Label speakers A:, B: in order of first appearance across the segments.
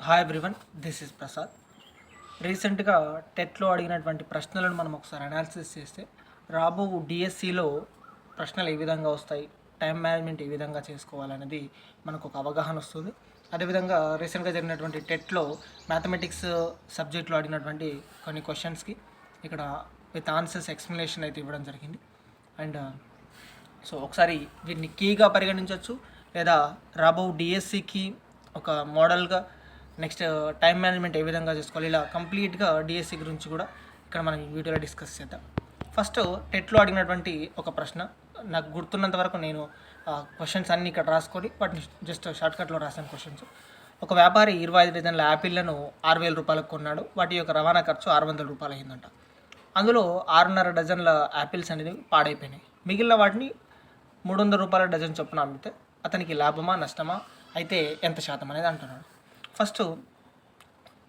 A: Hi everyone this is Prasad రీసెంట్గా టెట్లో అడిగినటువంటి ప్రశ్నలను మనం ఒకసారి అనాలిసిస్ చేస్తే రాబో డిఎస్సిలో ప్రశ్నలు ఏ విధంగా వస్తాయి టైం మేనేజ్మెంట్ ఏ విధంగా చేసుకోవాలనేది మనకు ఒక అవగాహన వస్తుంది. అదేవిధంగా రీసెంట్గా జరిగినటువంటి టెట్లో మ్యాథమెటిక్స్ సబ్జెక్ట్లో అడిగినటువంటి కొన్ని క్వశ్చన్స్కి ఇక్కడ విత్ ఆన్సర్స్ ఎక్స్ప్లెనేషన్ అయితే ఇవ్వడం జరిగింది. అండ్ సో uh, ఒకసారి వీటిని కీగా పరిగణించవచ్చు లేదా రాబో డిఎస్సికి ఒక మోడల్గా నెక్స్ట్ టైం మేనేజ్మెంట్ ఏ విధంగా చేసుకోవాలి ఇలా కంప్లీట్గా డిఎస్సి గురించి కూడా ఇక్కడ మనం వీడియోలో డిస్కస్ చేద్దాం. ఫస్ట్ టెట్లో అడిగినటువంటి ఒక ప్రశ్న. నాకు గుర్తున్నంత వరకు నేను క్వశ్చన్స్ అన్నీ ఇక్కడ రాసుకొని వాటిని జస్ట్ షార్ట్కట్లో రాసాను క్వశ్చన్స్ ఒక వ్యాపారి ఇరవై ఐదు డజన్ల యాపిళ్ళను ఆరు వేల రూపాయలకు కొన్నాడు. వాటి యొక్క రవాణా ఖర్చు ఆరు వందల రూపాయలు అయిందంట. అందులో ఆరున్నర డజన్ల యాపిల్స్ అనేది పాడైపోయినాయి. మిగిలిన వాటిని మూడు వందల రూపాయల డజన్ చొప్పున అమ్మితే అతనికి లాభమా నష్టమా? అయితే ఎంత శాతం అనేది అంటున్నాడు. ఫస్ట్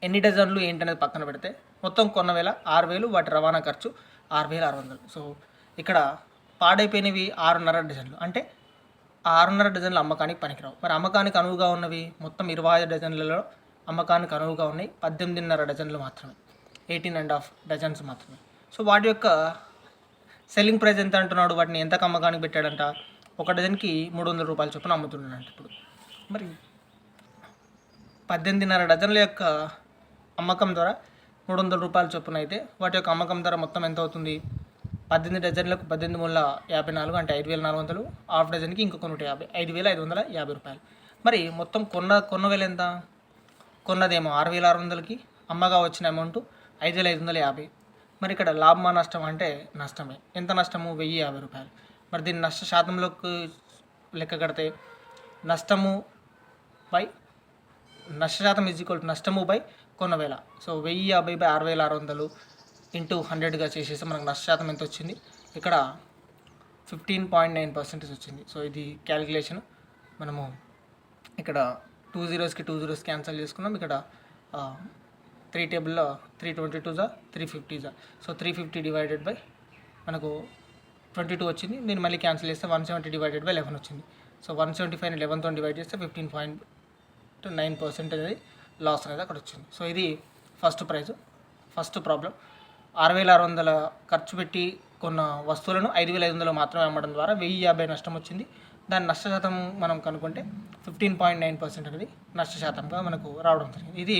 A: ఎన్ని డజన్లు ఏంటనేది పక్కన పెడితే మొత్తం కొన్న వేల ఆరు వేలు వాటి రవాణా ఖర్చు ఆరు వేల ఆరు వందలు. సో ఇక్కడ పాడైపోయినవి ఆరున్నర డజన్లు. అంటే ఆరున్నర డజన్లు అమ్మకానికి పనికిరావు. మరి అమ్మకానికి అనువుగా ఉన్నవి మొత్తం ఇరవై ఐదు డజన్లలో అమ్మకానికి అనువుగా ఉన్నాయి. పద్దెనిమిదిన్నర డజన్లు మాత్రమే. ఎయిటీన్ అండ్ హాఫ్ డజన్స్ మాత్రమే. సో వాటి యొక్క సెల్లింగ్ ప్రైస్ ఎంత అంటున్నాడు? వాటిని ఎంత అమ్మకానికి పెట్టాడంట? ఒక డజన్కి మూడు వందల రూపాయల చొప్పున అమ్ముతున్నాడంట ఇప్పుడు. మరి పద్దెనిమిదిన్నర డజన్ల యొక్క అమ్మకం ద్వారా మూడు వందల రూపాయల చొప్పున అయితే వాటి యొక్క అమ్మకం ధర మొత్తం ఎంత అవుతుంది? పద్దెనిమిది డజన్లకు పద్దెనిమిది మూల యాభై నాలుగు అంటే ఐదు వేల నాలుగు వందలు హాఫ్ డజన్కి ఇంకొక నూట యాభై ఐదు వేల ఐదు వందల యాభై రూపాయలు. మరి మొత్తం కొన్న కొన్న వేల ఎంత? కొన్నదేమో ఆరు వేల ఆరు వందలకి అమ్మగా వచ్చిన అమౌంట్ ఐదు వేల ఐదు వందల యాభై. మరి ఇక్కడ లాభమా నష్టం అంటే నష్టమే. ఎంత నష్టము? వెయ్యి యాభై రూపాయలు. మరి దీన్ని నష్ట శాతంలోకి లెక్క కడితే నష్టము బై నష్టశాతం ఈజ్ ఈక్వల్ టు నష్టము బై కొన్న వేల సో వెయ్యి యాభై బై ఆరు వేల ఆరు వందలు ఇంటూ హండ్రెడ్గా చేసేస్తే మనకు నష్ట శాతం ఎంత వచ్చింది? ఇక్కడ ఫిఫ్టీన్ పాయింట్ నైన్ పర్సెంటేజ్ వచ్చింది. సో ఇది క్యాలిక్యులేషన్ మనము ఇక్కడ టూ జీరోస్కి టూ జీరోస్ క్యాన్సిల్ చేసుకున్నాం. ఇక్కడ త్రీ టేబుల్లో త్రీ ట్వంటీ టూ జా త్రీ ఫిఫ్టీ జా so three fifty divided by మనకు ట్వంటీ టూ వచ్చింది. నేను మళ్ళీ క్యాన్సిల్ చేస్తే one seventy divided by eleven వచ్చింది. సో వన్ సెవెంటీ ఫైవ్ లెవెన్తో డివైడ్ చేస్తే ఫిఫ్టీన్ పాయింట్ నైన్ పర్సెంట్ అనేది లాస్ అనేది అక్కడ వచ్చింది. సో ఇది ఫస్ట్ ప్రైజ్ ఫస్ట్ ప్రాబ్లం ఆరు వేల ఆరు వందల ఖర్చు పెట్టి కొన్న వస్తువులను ఐదు వేల ఐదు వందలు మాత్రమే అమ్మడం ద్వారా వెయ్యి యాభై నష్టం వచ్చింది. దాని నష్ట శాతం మనం కనుక్కుంటే ఫిఫ్టీన్ పాయింట్ నైన్ పర్సెంట్ అనేది నష్ట శాతంగా మనకు రావడం జరిగింది. ఇది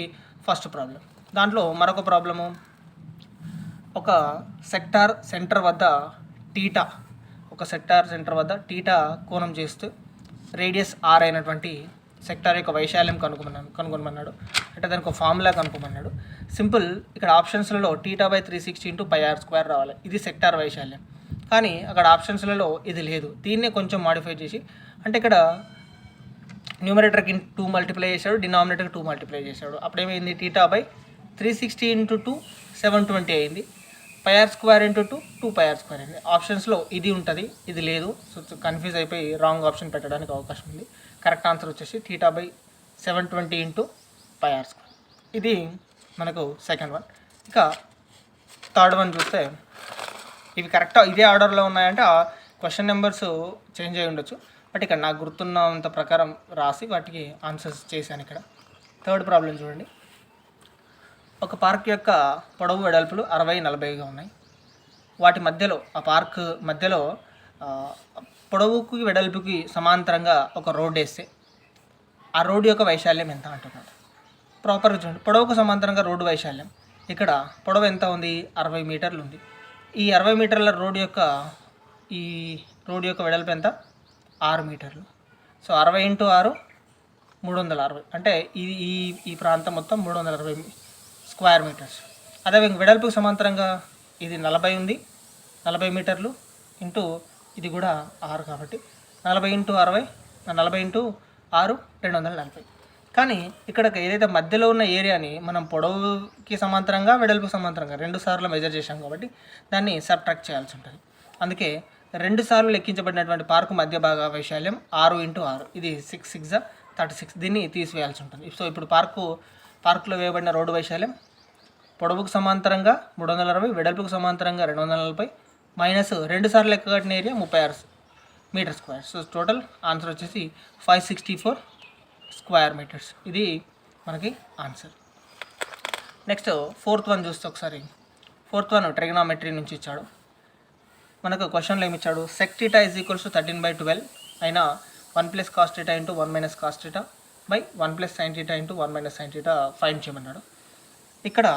A: ఫస్ట్ ప్రాబ్లం దాంట్లో మరొక ప్రాబ్లము ఒక సెక్టార్ సెంటర్ వద్ద టీటా ఒక సెక్టార్ సెంటర్ వద్ద టీటా కోణం చేస్తూ రేడియస్ ఆర్ అయినటువంటి సెక్టార్ యొక్క వైశాల్యం కనుగొన్నాను కనుగొనమన్నాడు. అంటే దానికి ఒక ఫార్ములా కనుక్కోమన్నాడు సింపుల్ ఇక్కడ ఆప్షన్స్లలో theta by three sixty into pi R square రావాలి. ఇది సెక్టార్ వైశాల్యం. కానీ అక్కడ ఆప్షన్స్లలో ఇది లేదు. దీన్నే కొంచెం మాడిఫై చేసి అంటే ఇక్కడ న్యూమరేటర్కి టూ మల్టిప్లై చేశాడు డినామినేటర్కి టూ మల్టిప్లై చేశాడు. అప్పుడేమైంది? Theta by three sixty into two seven twenty అయింది. Pi R square into two two pi R square అయింది. ఆప్షన్స్లో ఇది ఉంటుంది ఇది లేదు. సో కన్ఫ్యూజ్ అయిపోయి రాంగ్ ఆప్షన్ పెట్టడానికి అవకాశం ఉంది. కరెక్ట్ ఆన్సర్ వచ్చేసి theta by seven twenty into pi R square. ఇది మనకు సెకండ్ వన్. ఇక థర్డ్ వన్ చూస్తే ఇవి కరెక్ట్ ఇదే ఆర్డర్లో ఉన్నాయంటే ఆ క్వశ్చన్ నెంబర్స్ చేంజ్ అయి ఉండొచ్చు. బట్ ఇక్కడ నాకు గుర్తున్నంత ప్రకారం రాసి వాటికి ఆన్సర్స్ చేశాను ఇక్కడ. థర్డ్ ప్రాబ్లం చూడండి. ఒక పార్క్ యొక్క పొడవు వెడల్పులు అరవై నలభైగా ఉన్నాయి. వాటి మధ్యలో ఆ పార్క్ మధ్యలో పొడవుకి వెడల్పుకి సమాంతరంగా ఒక రోడ్ వేస్తే ఆ రోడ్డు యొక్క వైశాల్యం ఎంత అంటున్నాడు? ప్రాపర్గా చూడండి. పొడవుకు సమాంతరంగా రోడ్డు వైశాల్యం. ఇక్కడ పొడవు ఎంత ఉంది? అరవై మీటర్లు ఉంది. ఈ అరవై మీటర్ల రోడ్డు యొక్క ఈ రోడ్డు యొక్క వెడల్పు ఎంత? ఆరు మీటర్లు. సో అరవై ఇంటూ ఆరు మూడు వందల అరవై. అంటే ఇది ఈ ఈ ప్రాంతం మొత్తం మూడు వందల అరవై స్క్వేర్ మీటర్స్. అదే వెడల్పుకు సమాంతరంగా ఇది నలభై ఉంది. నలభై మీటర్లు ఇంటూ ఇది కూడా ఆరు కాబట్టి నలభై ఇంటూ అరవై నలభై ఇంటూ ఆరు రెండు వందల నలభై. కానీ ఇక్కడ ఏదైతే మధ్యలో ఉన్న ఏరియాని మనం పొడవుకి సమాంతరంగా వెడల్పు సమాంతరంగా రెండు సార్లు మెజర్ చేశాం కాబట్టి దాన్ని సబ్ట్రాక్ట్ చేయాల్సి ఉంటుంది. అందుకే రెండు సార్లు లెక్కించబడినటువంటి పార్కు మధ్య భాగ వైశాల్యం ఆరు ఇంటూ ఆరు. ఇది సిక్స్ సిక్స్ థర్టీ సిక్స్ దీన్ని తీసివేయాల్సి ఉంటుంది. సో ఇప్పుడు పార్కు పార్కులో వేయబడిన రోడ్డు వైశాల్యం పొడవుకు సమాంతరంగా మూడు వందల అరవై వెడల్పుకు సమాంతరంగా రెండు వందల నలభై మైనస్ రెండు సార్లు లెక్క కట్టిన ఏరియా ముప్పై ఆరు metre square. So total answer వచ్చేసి five sixty four square metres ఇది మనకి ఆన్సర్ నెక్స్ట్ ఫోర్త్ వన్ చూస్తే ఒకసారి. ఫోర్త్ వన్ ట్రిగనామెట్రీ నుంచి ఇచ్చాడు. మనకు క్వశ్చన్లో ఏమి ఇచ్చాడు sec theta is equals to thirteen by twelve అయినా one plus cos theta into one minus cos theta by one plus sine theta into one minus sine theta find చేయమన్నాడు. ఇక్కడ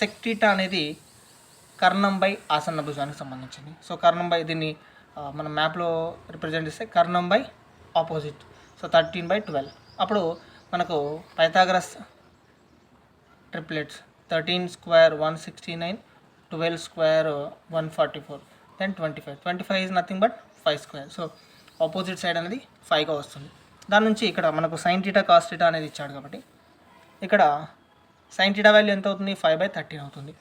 A: sec theta అనేది కర్ణం బై ఆసన్న భుజానికి సంబంధించింది. సో కర్ణంబై దీన్ని మనం మన మ్యాప్లో రిప్రజెంట్ చేస్తే కర్ణం by opposite so thirteen by twelve అప్పుడు మనకు Pythagoras triplets thirteen square one sixty nine twelve square one forty four then twenty five twenty five is nothing but five square so opposite side అనేది ఫైవ్గా వస్తుంది. దాని నుంచి ఇక్కడ మనకు sine theta cos theta అనేది ఇచ్చాడు కాబట్టి ఇక్కడ సైన్ టీటా వాల్యూ ఎంత అవుతుంది? ఫైవ్ బై థర్టీన్ అవుతుంది.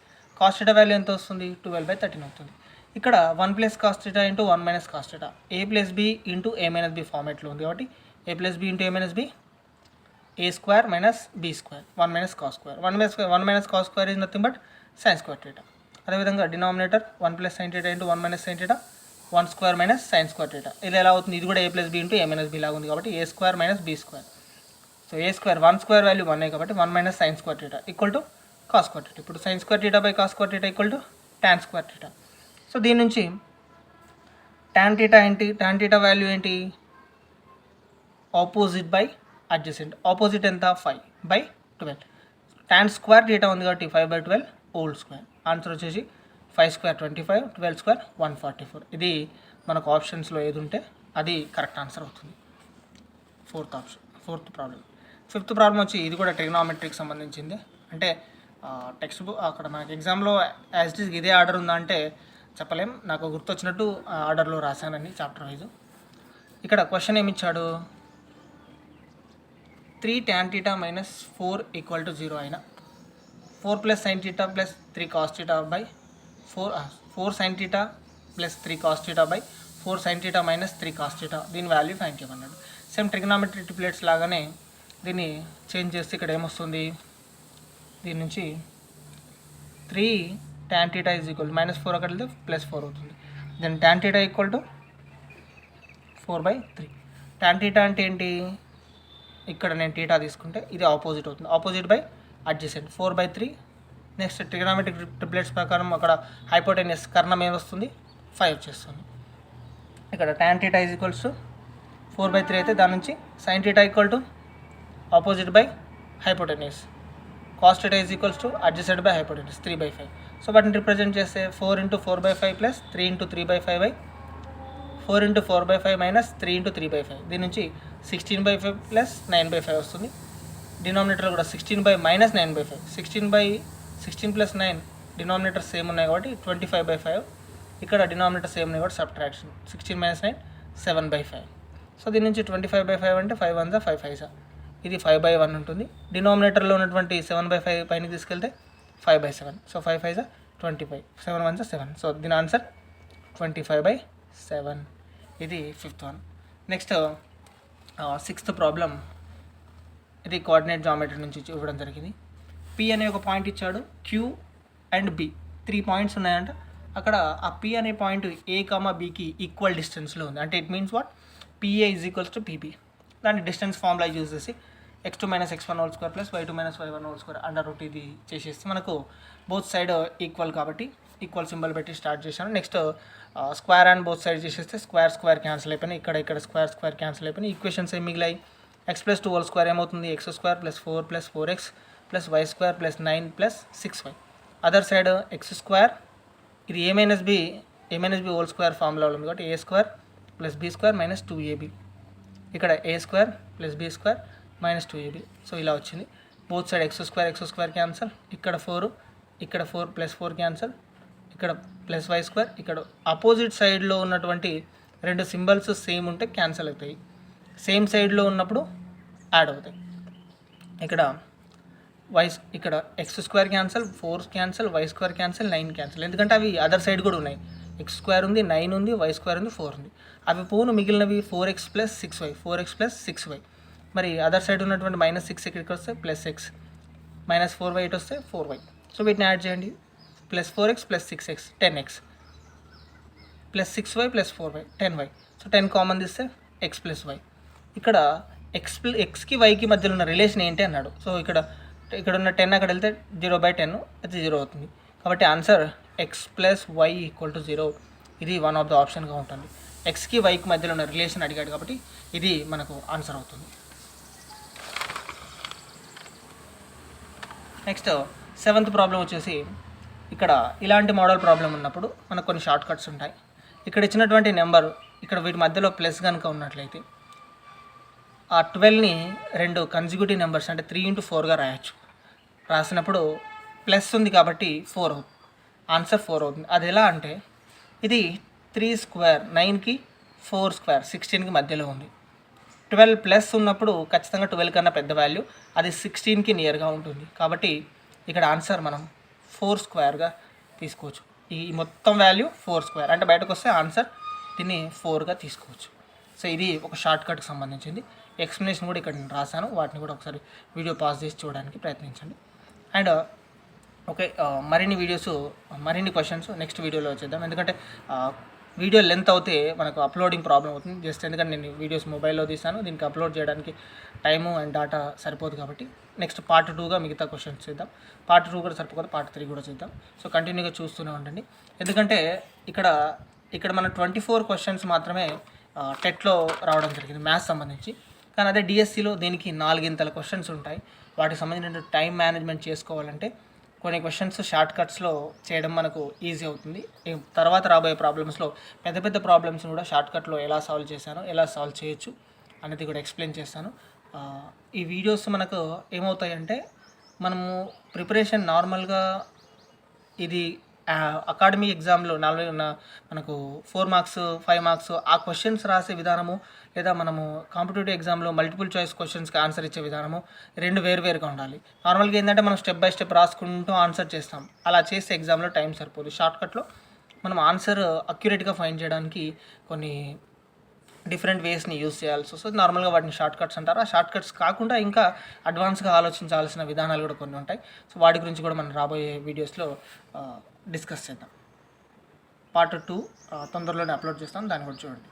A: కాస్ట్ డేటా వాల్యూ ఎంత వస్తుంది? ట్వెల్వ్ బై థర్టీన్ అవుతుంది. ఇక్కడ one plus cos theta into one minus cos theta A plus B into A minus B ఫార్మేట్లో ఉంది కాబట్టి A plus B into A minus B A square minus B square one minus cos square one minus one minus cos square is nothing but sine square theta అదేవిధంగా denominator one plus sine theta into one minus sine theta one square minus sine square theta ఇది ఎలా అవుతుంది? ఇది కూడా A plus B into A minus B లాగా ఉంది కాబట్టి A square minus B square so A square one square value one కాబట్టి one minus sine square theta equal to cos square theta ఇప్పుడు sine square theta by cos square theta equal to tan square theta so దీని నుంచి tan theta ఏంటి? Tan theta value ఏంటి? Opposite by adjacent opposite ఎంత? Five by twelve tan square theta ఉంది కాబట్టి five by twelve whole square answer వచ్చేసి five square twenty five twelve square one forty four ఇది మనకు ఆప్షన్స్లో ఏది ఉంటే అది కరెక్ట్ ఆన్సర్ అవుతుంది. Fourth option fourth problem fifth problem వచ్చి ఇది కూడా ట్రిగ్నామెట్రీకి సంబంధించింది. అంటే టెక్స్ట్ బుక్ అక్కడ మనకి ఎగ్జామ్లో యాజ్ ఇట్ ఈస్ ఇదే ఆర్డర్ ఉందా అంటే చెప్పలేం. నాకు గుర్తొచ్చినట్టు ఆర్డర్లో రాశానండి చాప్టర్ వైజ్ ఇక్కడ question ఏమిచ్చాడు? Three tan theta minus four equal to zero అయినా. Four plus sine theta plus three cos theta by four four sine theta plus three cos theta by four sine theta minus three cos theta దీని value find చేయమన్నాడు same trigonometry triplets లాగానే దీన్ని change చేస్తే ఇక్కడ ఏమొస్తుంది? దీని నుంచి three tan theta is equal minus four అక్కడ వెళ్తే ప్లస్ ఫోర్ అవుతుంది. Then tan theta equal to four by three tan theta అంటే ఏంటి? ఇక్కడ నేను టీటా తీసుకుంటే ఇది ఆపోజిట్ అవుతుంది. Opposite by adjacent four by three next trigonometric triplets ప్రకారం అక్కడ హైపోటెనియస్ కర్ణం ఏమొస్తుంది ఫైవ్ వచ్చేస్తుంది. ఇక్కడ tan theta is equals four by three అయితే దాని నుంచి sine theta equal to opposite by hypotenuse cos is equals to adjacent by hypotenuse three by five so వాటిని రిప్రజెంట్ చేస్తే four into four by five plus three into three by five by four into four by five minus three into three by five దీని నుంచి sixteen by five plus nine by five వస్తుంది. Denominator కూడా sixteen by minus nine by five sixteen by sixteen plus nine denominator same ఉన్నాయి కాబట్టి twenty five by five ఇక్కడ denominator same ఉన్నాయి కాబట్టి subtraction sixteen minus nine seven by five so దీని నుంచి twenty five by five అంటే five one జా five five జా ఇది ఫైవ్ బై వన్ ఉంటుంది. డినామినేటర్లో ఉన్నటువంటి సెవెన్ బై ఫైవ్ పైన తీసుకెళ్తే five by seven so five five జా ట్వంటీ ఫైవ్ సెవెన్ వన్ జా సెవెన్ సో దీని answer twenty five by seven ఇది fifth one next sixth problem ఇది కోఆర్డినేట్ జామెట్రీ నుంచి ఇవ్వడం జరిగింది. పి అనే ఒక పాయింట్ ఇచ్చాడు. Q and B three points ఉన్నాయంట. అక్కడ ఆ పి అనే పాయింట్ ఏ కామా బికి ఈక్వల్ డిస్టెన్స్లో ఉంది. అంటే it means what PA is equals to PB దాన్ని డిస్టెన్స్ ఫార్ములా యూజ్ చేసి X two minus X one whole square plus Y two minus Y one whole square under root ఇది చేసేస్తే మనకు both side equal కాబట్టి equal symbol పెట్టి start చేశాను. Next square and both side చేసేస్తే square square cancel అయిపోయినాయి. ఇక్కడ ఇక్కడ స్క్వేర్ స్క్వేర్ క్యాన్సిల్ అయిపోయినాయి. ఈక్వేషన్స్ ఏం మిగిలాయి? X plus two whole square ఏమవుతుంది? X square plus four plus four X plus Y square plus nine plus six Y other side X square ఇది A minus B A minus B whole square formula ఉంది కాబట్టి A square plus B square minus two AB ఇక్కడ A square plus B square minus two UD so ఇలా వచ్చింది. Both side X square X square cancel ఇక్కడ four ఇక్కడ four plus four cancel ఇక్కడ plus why square ఇక్కడ opposite సైడ్లో ఉన్నటువంటి రెండు సింబల్స్ సేమ్ ఉంటే క్యాన్సల్ అవుతాయి. సేమ్ సైడ్లో ఉన్నప్పుడు యాడ్ అవుతాయి. ఇక్కడ వై ఇక్కడ X square cancel four cancel Y square cancel nine cancel ఎందుకంటే అవి అదర్ సైడ్ కూడా ఉన్నాయి. ఎక్స్ స్క్వేర్ ఉంది నైన్ ఉంది వై స్క్వేర్ ఉంది ఫోర్ ఉంది. అవి పోను మిగిలినవి four X plus six Y four X plus six Y మరి అదర్ సైడ్ ఉన్నటువంటి మైనస్ సిక్స్ ఇక్కడికి వస్తే plus X minus four Y eight వస్తే ఫోర్ వై సో వీటిని యాడ్ చేయండి. Plus four X plus six X ten X plus six Y plus four Y ten Y so ten common తీస్తే X plus why ఇక్కడ X ఎక్స్కి వైకి మధ్యలో ఉన్న relation ఏంటి అన్నాడు. సో ఇక్కడ ఇక్కడ ఉన్న టెన్ అక్కడ వెళ్తే జీరో బై టెన్ అది జీరో అవుతుంది. కాబట్టి answer X plus Y equal to zero ఇది వన్ ఆఫ్ ద ఆప్షన్గా ఉంటుంది. ఎక్స్కి వైకి మధ్యలో ఉన్న రిలేషన్ అడిగాడు కాబట్టి ఇది మనకు ఆన్సర్ అవుతుంది. నెక్స్ట్ సెవెంత్ ప్రాబ్లం వచ్చేసి ఇక్కడ ఇలాంటి మోడల్ ప్రాబ్లం ఉన్నప్పుడు మనకు కొన్ని షార్ట్ కట్స్ ఉంటాయి. ఇక్కడ ఇచ్చినటువంటి నెంబర్ ఇక్కడ వీటి మధ్యలో ప్లస్ కనుక ఉన్నట్లయితే ఆ ట్వెల్వ్ని రెండు కన్జిక్యూటివ్ నెంబర్స్ అంటే త్రీ ఇంటూ ఫోర్గా రాయొచ్చు. రాసినప్పుడు ప్లస్ ఉంది కాబట్టి ఫోర్ అవుతుంది. ఆన్సర్ ఫోర్ అవుతుంది. అది ఎలా అంటే ఇది త్రీ స్క్వేర్ నైన్కి ఫోర్ స్క్వేర్ సిక్స్టీన్కి మధ్యలో ఉంది. ట్వెల్వ్ ప్లస్ ఉన్నప్పుడు ఖచ్చితంగా ట్వెల్వ్ కన్నా పెద్ద వాల్యూ అది సిక్స్టీన్కి నియర్గా ఉంటుంది. కాబట్టి ఇక్కడ ఆన్సర్ మనం ఫోర్ స్క్వేర్గా తీసుకోవచ్చు. ఈ మొత్తం వాల్యూ ఫోర్ స్క్వేర్ అంటే బయటకు వస్తే ఆన్సర్ దీన్ని ఫోర్గా తీసుకోవచ్చు. సో ఇది ఒక షార్ట్ కట్కి సంబంధించింది. ఎక్స్ప్లెనేషన్ కూడా ఇక్కడ నేను రాశాను. వాటిని కూడా ఒకసారి వీడియో పాస్ చేసి చూడడానికి ప్రయత్నించండి. అండ్ ఓకే uh, uh, మరిన్ని వీడియోస్ మరిన్ని క్వశ్చన్స్ నెక్స్ట్ వీడియోలో చేద్దాం. ఎందుకంటే uh, వీడియో లెంత్ అవుతే మనకు అప్లోడింగ్ ప్రాబ్లం అవుతుంది. జస్ట్ ఎందుకంటే నేను వీడియోస్ మొబైల్లో తీస్తాను. దీనికి అప్లోడ్ చేయడానికి టైము అండ్ డేటా సరిపోదు కాబట్టి నెక్స్ట్ పార్ట్ టూగా మిగతా క్వశ్చన్స్ చేద్దాం. పార్ట్ టూ కూడా సరిపోదు పార్ట్ త్రీ కూడా చేద్దాం. సో కంటిన్యూగా చూస్తూనే ఉండండి. ఎందుకంటే ఇక్కడ ఇక్కడ మన ట్వంటీ ఫోర్ క్వశ్చన్స్ మాత్రమే టెట్లో రావడం జరిగింది మ్యాథ్స్ సంబంధించి. కానీ అదే డిఎస్సిలో దీనికి నాలుగింతల క్వశ్చన్స్ ఉంటాయి. వాటికి సంబంధించిన టైం మేనేజ్మెంట్ చేసుకోవాలంటే కొన్ని క్వశ్చన్స్ షార్ట్ కట్స్లో చేయడం మనకు ఈజీ అవుతుంది. తర్వాత రాబోయే ప్రాబ్లమ్స్లో పెద్ద పెద్ద ప్రాబ్లమ్స్ని కూడా షార్ట్ కట్లో ఎలా సాల్వ్ చేశాను ఎలా సాల్వ్ చేయొచ్చు అనేది కూడా ఎక్స్ప్లెయిన్ చేస్తాను. ఈ వీడియోస్ మనకు ఏమవుతాయంటే మనము ప్రిపరేషన్ నార్మల్గా ఇది అకాడమీ ఎగ్జామ్లో నాలుగు ఉన్న మనకు ఫోర్ మార్క్స్ ఫైవ్ మార్క్స్ ఆ క్వశ్చన్స్ రాసే విధానము లేదా మనము కాంపిటేటివ్ ఎగ్జామ్లో మల్టిపుల్ చాయిస్ క్వశ్చన్స్కి ఆన్సర్ ఇచ్చే విధానము రెండు వేరు వేరుగా ఉండాలి నార్మల్గా ఏంటంటే మనం స్టెప్ బై స్టెప్ రాసుకుంటూ ఆన్సర్ చేస్తాం. అలా చేస్తే ఎగ్జామ్లో టైం సరిపోదు. షార్ట్కట్లో మనం ఆన్సర్ అక్యురేట్గా ఫైండ్ చేయడానికి కొన్ని డిఫరెంట్ వేస్ని యూస్ చేయాల్సి వస్తుంది నార్మల్గా వాటిని షార్ట్ కట్స్ అంటారు. ఆ షార్ట్ కట్స్ కాకుండా ఇంకా అడ్వాన్స్గా ఆలోచించాల్సిన విధానాలు కూడా కొన్ని ఉంటాయి. సో వాటి గురించి కూడా మనం రాబోయే వీడియోస్లో డిస్కస్ చేద్దాం. పార్ట్ టూ తొందరలోనే అప్లోడ్ చేస్తాం. దాన్ని కూడా చూడండి.